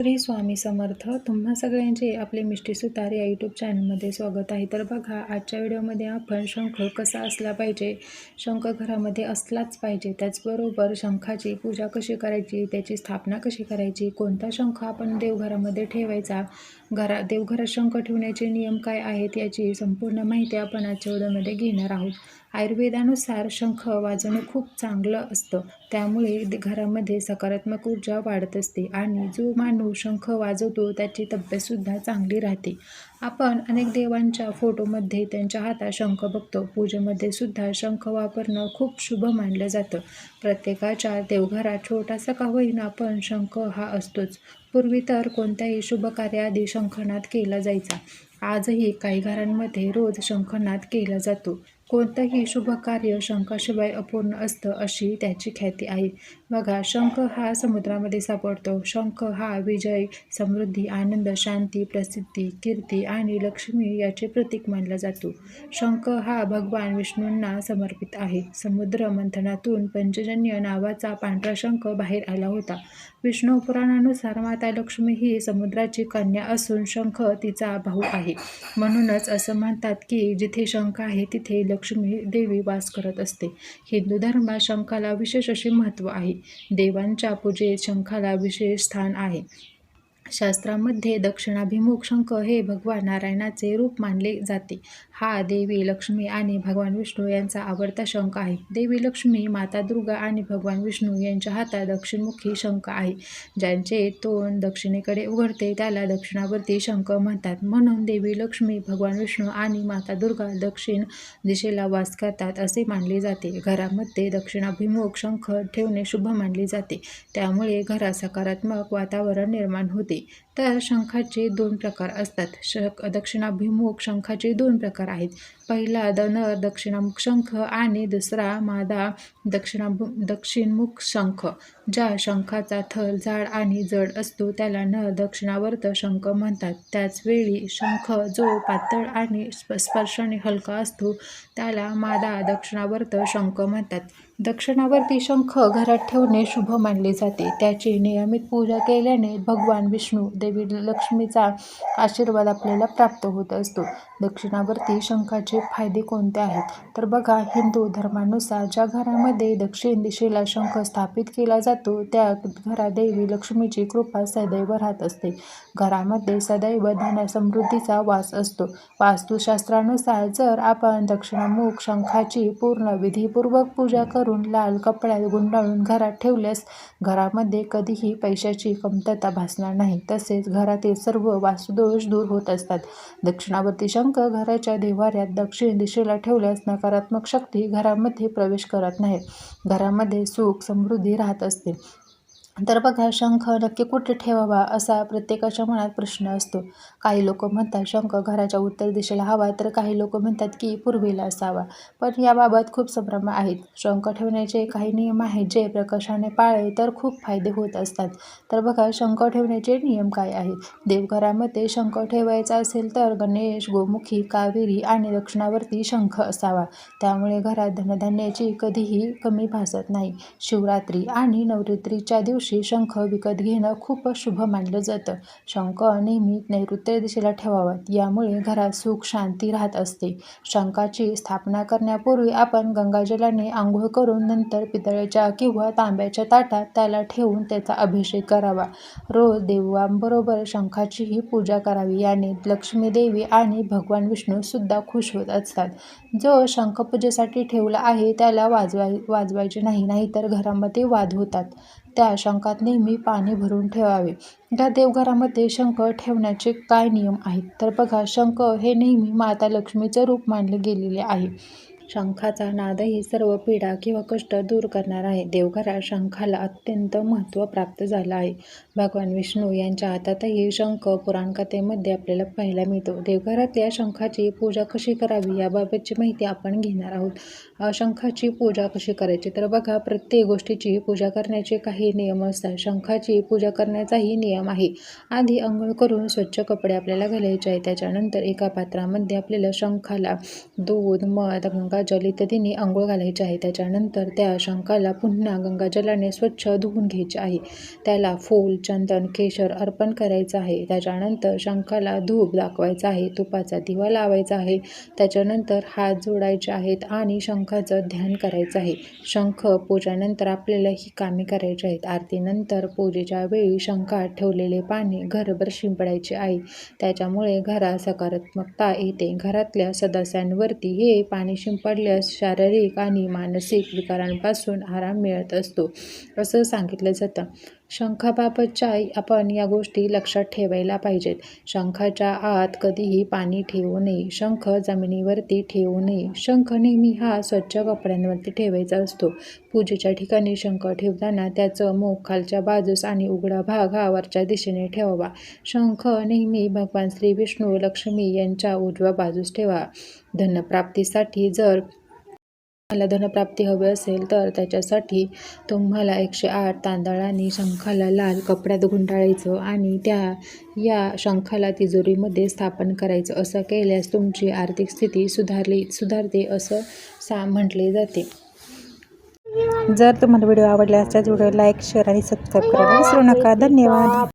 श्री स्वामी समर्थ. तुम्हा सगळ्यांचे आपले मिष्टी सुतार या यूट्यूब चॅनलमध्ये स्वागत आहे. तर बघा आजच्या व्हिडिओमध्ये आपण शंख कसा असला पाहिजे शंख घरामध्ये असलाच पाहिजे त्याचबरोबर शंखाची पूजा कशी करायची त्याची स्थापना कशी करायची कोणता शंख आपण देवघरामध्ये ठेवायचा घरा देवघरात शंख ठेवण्याचे नियम काय आहेत याची संपूर्ण माहिती आपण आजच्या व्हिडिओमध्ये घेणार आहोत. आयुर्वेदानुसार शंख वाजवणं खूप चांगलं असतं. त्यामुळे घरामध्ये सकारात्मक ऊर्जा वाढत असते आणि जो माणूस शंख वाजवतो त्याची तब्येतसुद्धा चांगली राहते. आपण अनेक देवांच्या फोटोमध्ये त्यांच्या हातात शंख बघतो. पूजेमध्ये सुद्धा शंख वापरणं खूप शुभ मानलं जातं. प्रत्येकाच्या देवघरात छोटासा का होईना पण शंख हा असतोच. पूर्वी तर कोणत्याही शुभ कार्याआधी शंखनाद केला जायचा. आजही काही घरांमध्ये रोज शंखनाद केला जातो. कोणतंही शुभ कार्य शंखाशिवाय अपूर्ण असतं अशी त्याची ख्याती आहे. बघा शंख हा समुद्रामध्ये सापडतो. शंख हा विजय समृद्धी आनंद शांती प्रसिद्धी कीर्ती आणि लक्ष्मी याचे प्रतीक मानला जातो. शंख हा भगवान विष्णूंना समर्पित आहे. समुद्र मंथनातून पंचजन्य नावाचा पांढरा शंख बाहेर आला होता. विष्णू पुराणानुसार माता लक्ष्मी ही समुद्राची कन्या असून शंख तिचा भाऊ आहे. म्हणूनच असं म्हणतात की जिथे शंख आहे तिथे लक्ष्मी लक्ष्मी देवी वास करत असते. हिंदू धर्मात शंखाला विशेष असे महत्त्व आहे. देवांच्या पूजेत शंखाला विशेष स्थान आहे. शास्त्रामध्ये दक्षिणाभिमुख शंख हे भगवान नारायणाचे रूप मानले जाते. हा देवी लक्ष्मी आणि भगवान विष्णू यांचा आवडता शंख आहे. देवी लक्ष्मी माता दुर्गा आणि भगवान विष्णू यांच्या हातात दक्षिणमुखी शंख आहे. ज्यांचे तोंड दक्षिणेकडे उघडते त्याला दक्षिणावर्ती शंख म्हणतात. म्हणून देवी लक्ष्मी भगवान विष्णू आणि माता दुर्गा दक्षिण दिशेला वास करतात असे मानले जाते. घरामध्ये दक्षिणाभिमुख शंख ठेवणे शुभ मानले जाते. त्यामुळे घरात सकारात्मक वातावरण निर्माण होते. तर शंखाचे दोन प्रकार असतात. श दक्षिणाभिमुख शंखाचे दोन प्रकार आहेत. पहिला द नर दक्षिणामुख शंख आणि दुसरा मादा दक्षिणाभु दक्षिणमुख शंख. ज्या शंखाचा थर जाड आणि जड असतो त्याला न दक्षिणावर्त शंख म्हणतात. त्याचवेळी शंख जो पातळ आणि स्प स्पर्शाने हलका असतो त्याला मादा दक्षिणावर्त शंख म्हणतात. दक्षिणावर्ती शंख घरात ठेवणे शुभ मानले जाते. त्याची नियमित पूजा केल्याने भगवान विष्णू देवी लक्ष्मीचा आशीर्वाद आपल्याला प्राप्त होत असतो. दक्षिणावर्ती शंखाचे फायदे कोणते आहेत? तर बघा हिंदू धर्मानुसार ज्या घरामध्ये दक्षिण दिशेला शंख स्थापित केला जातो त्या घरात देवी लक्ष्मीची कृपा सदैव राहत असते. घरामध्ये सदैव धन समृद्धीचा वास असतो. वास्तुशास्त्रानुसार जर आपण दक्षिणामुख शंखाची पूर्ण विधीपूर्वक पूजा करू करून लाल कपड्यात गुंडाळून घरात ठेवल्यास घरामध्ये कधीही पैशाची कमतरता भासणार नाही. तसेच घरातील सर्व वास्तुदोष दूर होत असतात. दक्षिणावर्ती शंख घराच्या देवाऱ्यात दक्षिण दिशेला ठेवल्यास नकारात्मक शक्ती घरामध्ये प्रवेश करत नाही. घरामध्ये सुख समृद्धी राहत असते. तर बघा शंख नक्की कुठे ठेवावा असा प्रत्येकाच्या मनात प्रश्न असतो. काही लोक म्हणतात शंख घराच्या उत्तर दिशेला हवा. तर काही लोक म्हणतात की पूर्वेला असावा. पण याबाबत खूप संभ्रम आहेत. शंख ठेवण्याचे काही नियम आहेत जे प्रकाशाने पाळले तर खूप फायदे होत असतात. तर बघा शंख ठेवण्याचे नियम काय आहेत? देवघरामध्ये शंख ठेवायचा असेल तर गणेश गोमुखी कावेरी आणि दक्षिणावर्ती शंख असावा. त्यामुळे घरात धनधान्याची कधीही कमी भासत नाही. शिवरात्री आणि नवरात्रीच्या दिवशी शंख विकत घेणं खूप शुभ मानलं जातं. शंख नेहमी नैऋत्य दिशेला ठेवावात यामुळे घरात सुख शांती राहत असते. शंखाची स्थापना करण्यापूर्वी आपण गंगाजलाने आंघोळ करून नंतर पितळेच्या किंवा तांब्याच्या ताटात त्याला ठेवून त्याचा अभिषेक करावा. रोज देवांबरोबर शंखाचीही पूजा करावी याने लक्ष्मी देवी आणि भगवान विष्णू सुद्धा खुश होत असतात. जो शंख पूजेसाठी ठेवला आहे त्याला वाजवाय वाजवायचे नाही नाहीतर घरामध्ये वाद होतात. त्या शंखात नेहमी पाणी भरून ठेवावे. या देवघरामध्ये शंख ठेवण्याचे काय नियम आहेत? तर बघा शंख हे नेहमी माता लक्ष्मीचं रूप मानले गेलेले आहे. शंखाचा नादही सर्व पीडा किंवा कष्ट दूर करणार आहे. देवघरात शंखाला अत्यंत महत्त्व प्राप्त झालं आहे. भगवान विष्णू यांच्या हातातही शंख पुराणकथेमध्ये आपल्याला पाहायला मिळतो. देवघरातल्या शंखाची पूजा कशी करावी याबाबतची माहिती आपण घेणार आहोत. शंखाची पूजा कशी करायची? तर बघा प्रत्येक गोष्टीची पूजा करण्याचे काही नियम असतात. शंखाची पूजा करण्याचाही नियम आहे. आधी अंघोळ करून स्वच्छ कपडे आपल्याला घालायचे आहे. त्याच्यानंतर एका पात्रामध्ये आपल्याला शंखाला दूध मध गंगा गंगाजल इत्यादींनी आंघोळ घालायची आहे. त्याच्यानंतर त्या शंखाला पुन्हा गंगाजलाने स्वच्छ धुवून घ्यायचे आहे. त्याला फूल चंदन केशर अर्पण करायचं आहे. त्याच्यानंतर शंखाला धूप दाखवायचा आहे. तुपाचा दिवा लावायचा आहे. त्याच्यानंतर हात जोडायचे आहेत आणि शंखाचं ध्यान करायचं आहे. शंख पूजानंतर आपल्याला ही कामे करायची आहेत. आरतीनंतर पूजेच्या वेळी शंखात ठेवलेले पाणी घरभर शिंपडायचे आहे. त्याच्यामुळे घरात सकारात्मकता येते. घरातल्या सदस्यांवरती हे पाणी पडल्यास शारीरिक आणि मानसिक विकारांपासून आराम मिळत असतो असं सांगितलं जातं. शंखाबाबतच्या आपण या गोष्टी लक्षात ठेवायला पाहिजेत. शंखाच्या आत कधीही पाणी ठेवू नये. शंख जमिनीवरती ठेवू नये. शंख नेहमी हा स्वच्छ कपड्यांवरती ठेवायचा असतो. पूजेच्या ठिकाणी शंख ठेवताना त्याचं मुख खालच्या बाजूस आणि उघडा भाग हा वरच्या दिशेने ठेवावा. शंख नेहमी भगवान श्री विष्णू लक्ष्मी यांच्या उजव्या बाजूस ठेवा. धनप्राप्तीसाठी जर मला धनप्राप्ती हवी असेल तर त्याच्यासाठी तुम्हाला एकशे आठ तांदळाने शंखाला लाल कपड्यात गुंडाळायचं आणि त्या या शंखाला तिजोरीमध्ये स्थापन करायचं. असं केल्यास तुमची आर्थिक स्थिती सुधारली सुधारते असं सा म्हटले जाते. जर तुम्हाला व्हिडिओ आवडल्यास असल्यास व्हिडिओ लाईक शेअर आणि सबस्क्राईब करायला विसरू नका. धन्यवाद.